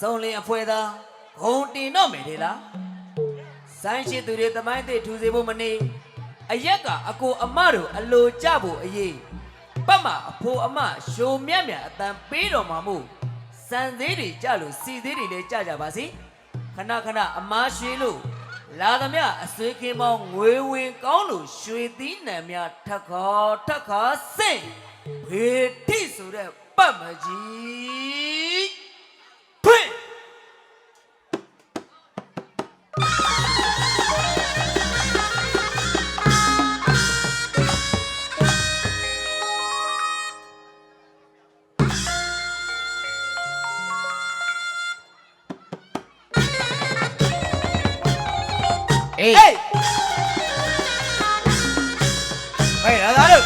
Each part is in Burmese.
စုံလင်အဖွဲသားဂုံတင်တော့မယ်လေလားဆိုင်းရှိသူတွေတမိုင်းသိထူစေဖို့မနေအရက်ကအကိုအမတို့အလိုကြဖို့အရေးပတ်မှာအဖိုးအမရှိုမြတ်မြတ်အတန်ပေးတော်မှာမို့စံသေးတွေကြလို့စီသေးတွေလည်းကြကြပါစေခဏခဏအမားရွှေလို့လာသမျှအစွေးခင်းပေါင်းငွေဝင်ကောင်းလို့ရွှေသီးနှံများထက်ခါထက်ခါစိတ်ဖေတိဆိုတဲ့ပတ်မကြီး ဟေးဟဲ့လာသားတို့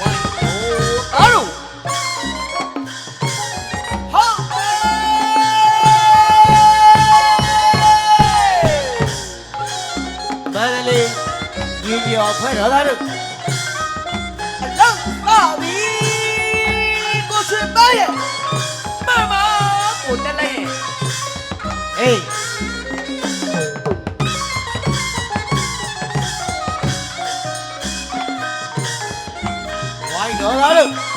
ဝိုင်းအိုအားတို့ဟာမန္တလေးညီကျော်ဖွဲ့တော်သားတို့ အေးဝိုင်းတော်သားတို့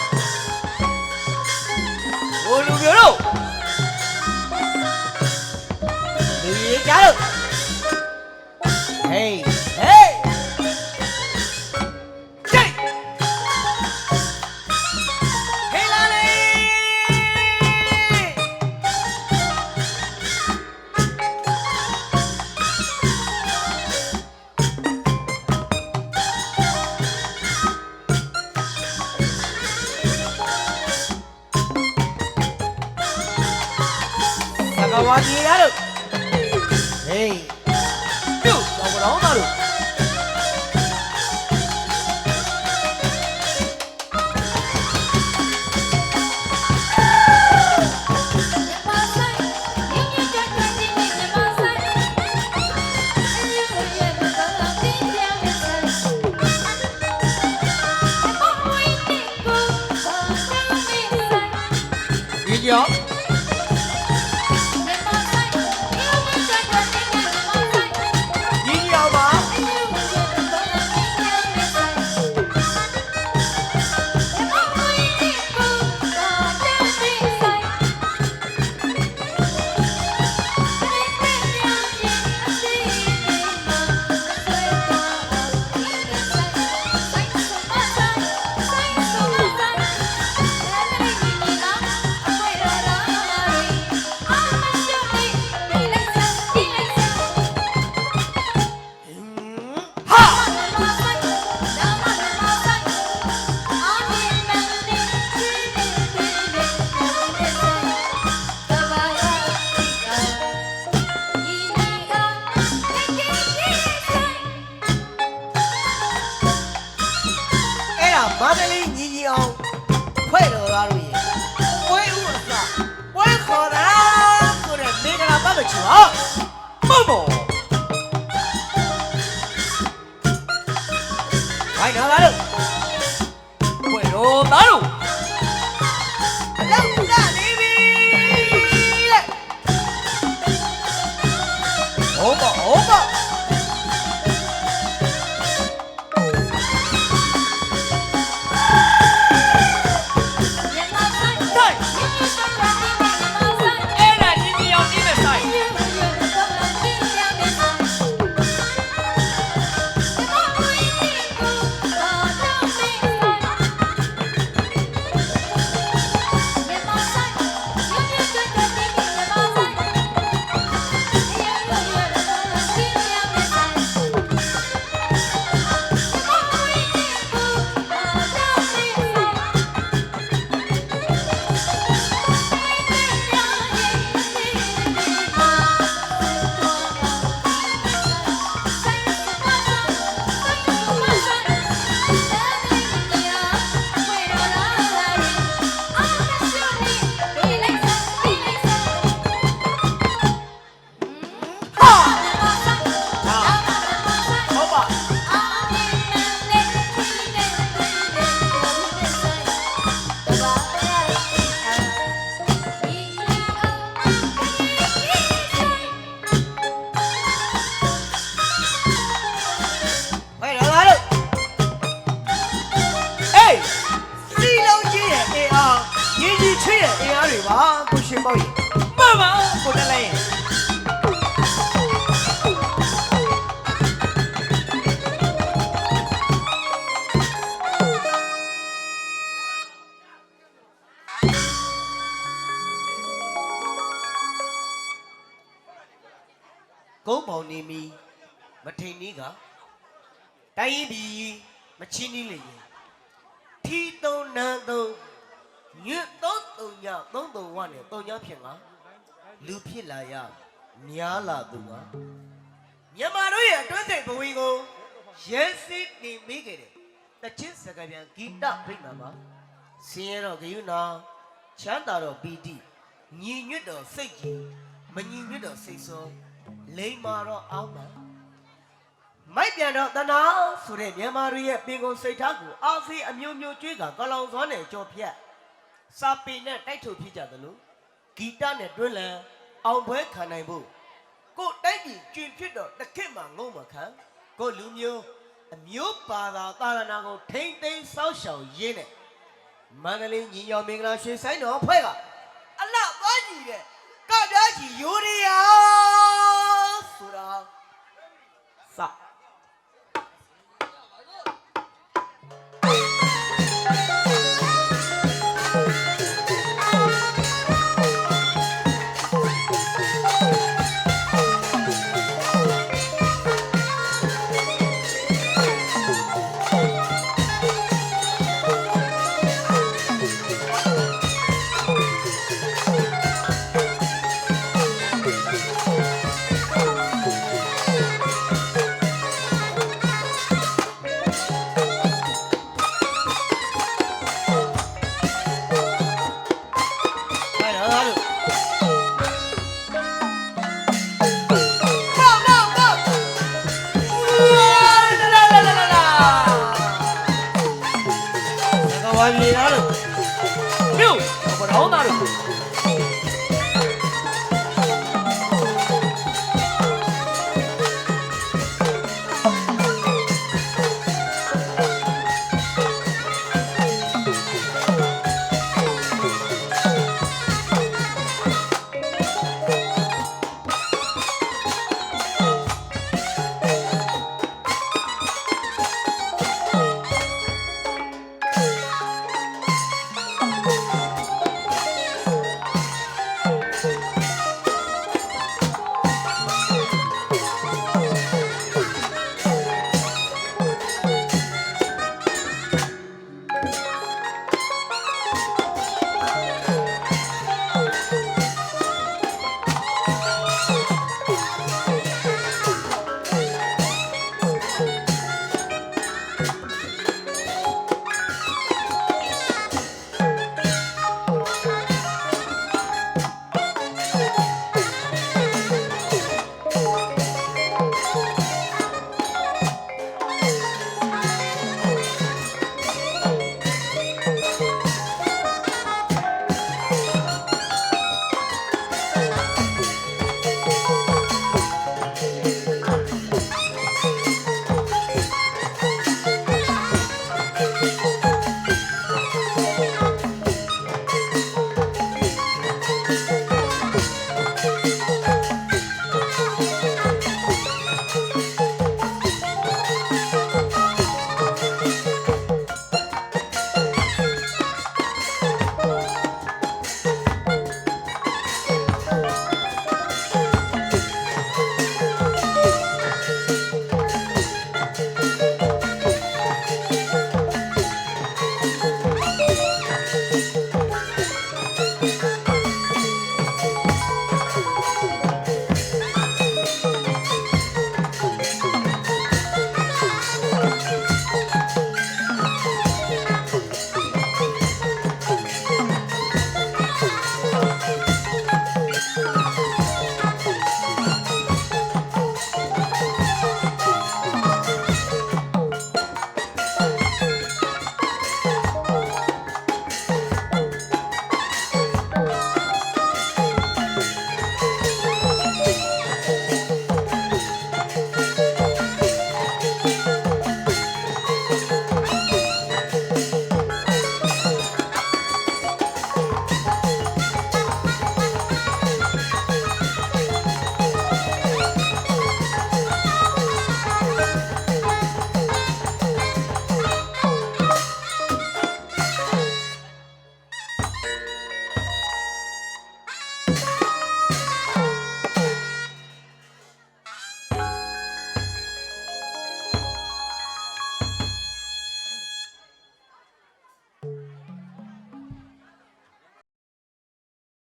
ဝါဒီရတို့ဟေးပြုတ်တော်တော်သားတို့ ဂလာပတ်မချူဟာမမောဝိုင်း မီမထိန်နီးကတိုင်းရင်ပြီးမချင်းနီးလေရင်ထီသုံးနန်းသုံးညွတ်သုံးသုံးညသုံးသုံးဝနဲ့သုံးညဖြစ်ငါလူဖြစ်လာရများလာသူကမြန်မာတို့ရဲ့အတွင်းစိတ်ဘဝင်ကိုရဲစစ်နေမိခဲ့တယ်တချင်းစကားပြန်ဂီတဗိမာန်မှာဆင်းရဲတော့ဂယုနာချမ်းသာတော့ပီတိညီညွတ်တော့စိတ်ကြီးမညီညွတ်တော့စိတ်ဆိုး လိမ္မာတော့အောင်းမှာမိုက်ပြန်တော့တနာဆိုတဲ့မြန်မာတွေရဲ့ပင်ကုန်စိတ်ထားကိုအာဖေးအမျိုးမျိုးကျွေးကကလောင်စောနဲ့ကြော်ဖြတ်စာပေနဲ့တိုက်ထုတ်ဖြစ်ကြသလိုဂီတနဲ့တွင်းလန်အောင်ပွဲခံနိုင်ဖို့ကိုယ်တိုက်ပြီးကျွင်ဖြစ်တော့တစ်ခက်မှငုံမခံကိုယ်လူမျိုးအမျိုးပါသာသာသနာကိုထိမ့်သိမ်းစောက်ရှောင်ရင်းနဲ့မန္တလေးညီညောင်မင်္ဂလာရွှေဆိုင်တော်ဖွဲ့ကအလှသွားကြည့်တဲ့ကပြားကြီးယူရီယာ ဆို နေလားလို့မြို့ဘောင်းသားတို့